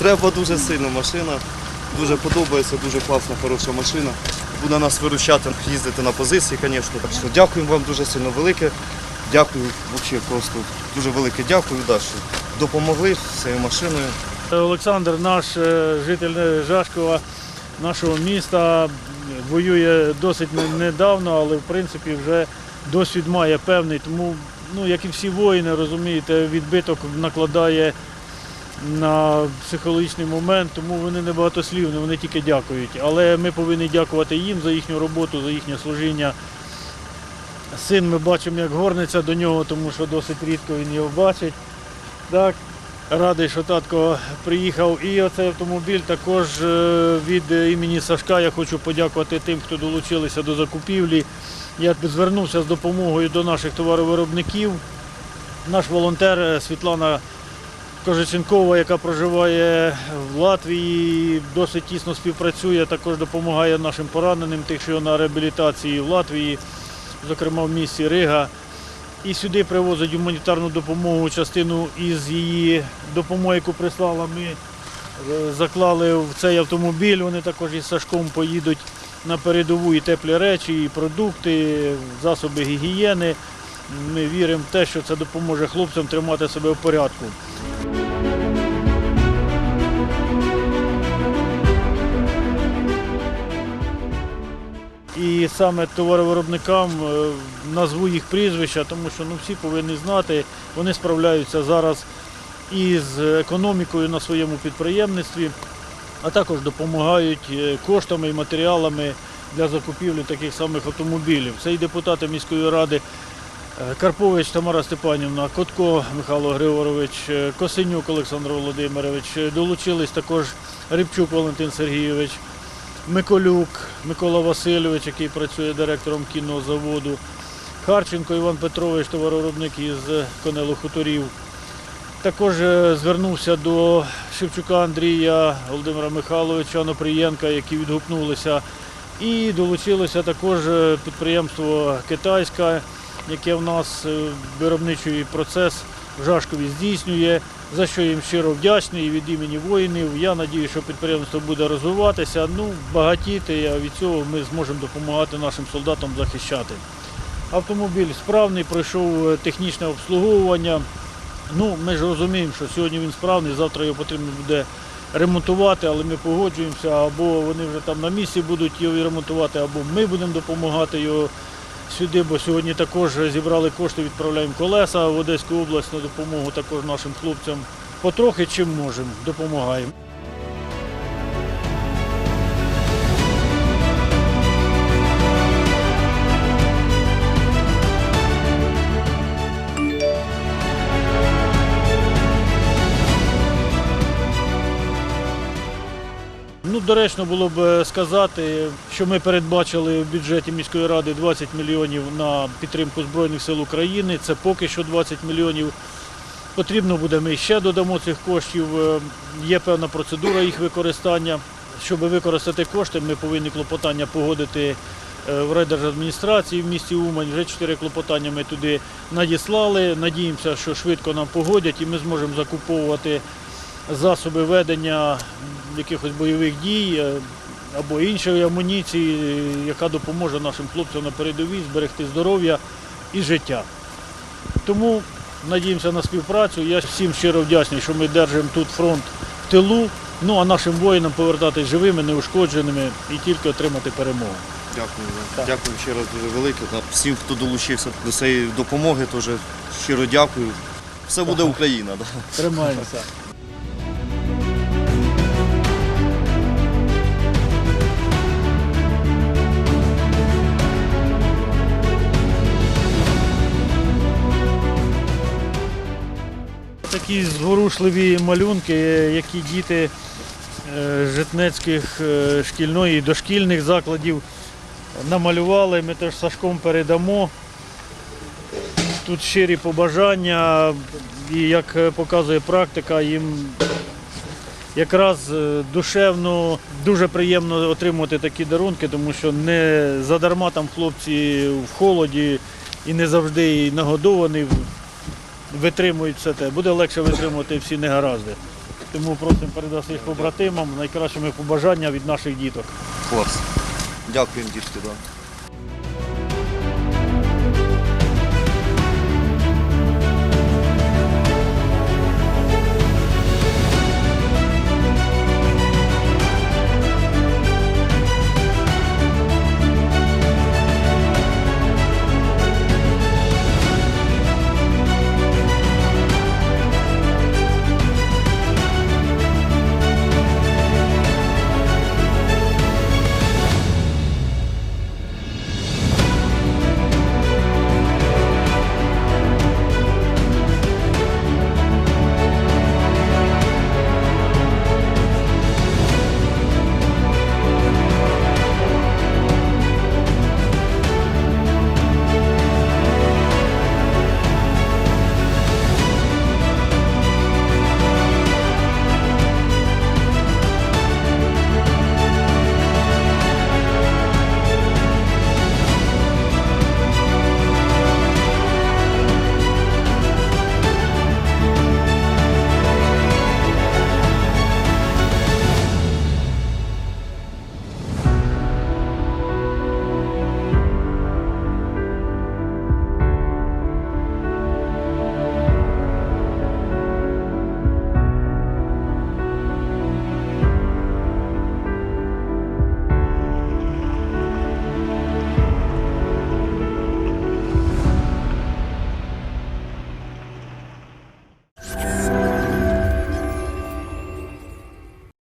Треба дуже сильно машина. Дуже подобається, дуже класна, хороша машина. Буде нас виручати, їздити на позиції, звісно. Так що дякуємо вам дуже сильно велике. Дякую, взагалі просто дуже велике дякую, да, що допомогли цією машиною. Олександр, наш е, житель е, Жашкова, нашого міста, воює досить недавно, але в принципі вже досвід має певний. Тому, ну, як і всі воїни, розумієте, відбиток накладає на психологічний момент, тому вони не багатослівні, вони тільки дякують. Але ми повинні дякувати їм за їхню роботу, за їхнє служіння. Син ми бачимо, як горниться до нього, тому що досить рідко він його бачить. Так, радий, що татко приїхав. І оцей автомобіль також е, від імені Сашка я хочу подякувати тим, хто долучилися до закупівлі. Я звернувся з допомогою до наших товаровиробників. Наш волонтер е, Світлана Кожиченкова, яка проживає в Латвії, досить тісно співпрацює, також допомагає нашим пораненим, тих, що на реабілітації в Латвії, зокрема в місті Рига. І сюди привозить гуманітарну допомогу, частину із її допомоги, яку прислала, ми е, заклали в цей автомобіль. Вони також із Сашком поїдуть на передову і теплі речі, і продукти, засоби гігієни. Ми віримо в те, що це допоможе хлопцям тримати себе в порядку. Саме товаровиробникам е, назву їх прізвища, тому що ну, всі повинні знати, вони справляються зараз із економікою на своєму підприємництві, а також допомагають е, коштами і матеріалами для закупівлі таких самих автомобілів. Це і депутати міської ради е, Карпович Тамара Степанівна, Котко Михайло Григорович, Косинюк Олександр Володимирович, долучились також Рибчук Валентин Сергійович. Миколюк Микола Васильович, який працює директором кінного заводу, Харченко Іван Петрович, товаровиробник із Конело Хуторів. Також е, звернувся до Шевчука Андрія, Володимира Михайловича, Нопрієнка, які відгукнулися. І долучилося також е, підприємство Китайське, яке в нас е, виробничий процес в Жашкові здійснює, за що їм щиро вдячний і від імені воїнів. Я надію, що підприємство буде розвиватися, ну, багатіти, а від цього ми зможемо допомагати нашим солдатам захищати. Автомобіль справний, пройшов е, технічне обслуговування. Ну, ми ж розуміємо, що сьогодні він справний, завтра його потрібно буде ремонтувати, але ми погоджуємося, або вони вже там на місці будуть його ремонтувати, або ми будемо допомагати його сюди, бо сьогодні також зібрали кошти, відправляємо колеса в Одеську область на допомогу також нашим хлопцям. Потрохи чим можемо, допомагаємо. Доречно було б е, сказати, що ми передбачили в бюджеті міської ради 20 мільйонів на підтримку Збройних сил України. Це поки що 20 мільйонів. Потрібно буде, ми ще додамо цих коштів. Е, Є певна процедура їх використання. Щоб використати кошти, ми повинні клопотання погодити е, в райдержадміністрації в місті Умань. Вже чотири клопотання ми туди надіслали. Надіємося, що швидко нам погодять і ми зможемо закуповувати засоби ведення якихось бойових дій е, або іншої амуніції, яка допоможе нашим хлопцям на передовій зберегти здоров'я і життя. Тому надіємося на співпрацю. Я всім щиро вдячний, що ми держимо тут фронт в тилу. Ну а нашим воїнам повертатись живими, неушкодженими і тільки отримати перемогу. Дякую. Так. Дякую ще раз дуже велике. Та Всім, хто долучився до цієї допомоги, теж щиро дякую. Все буде Україна. Тримаємося. Такі зворушливі малюнки, які діти е, житнецьких е, шкільної і дошкільних закладів намалювали. Ми теж Сашком передамо. Тут щирі побажання, і як показує практика, їм якраз е, душевно дуже приємно отримувати такі дарунки, тому що не задарма там хлопці в холоді і не завжди нагодовані, витримують все те. Буде легше витримувати всі негаразди. Тому просимо передати їх побратимам найкращими побажання від наших діток. Клас. Дякуємо, дітки. Да.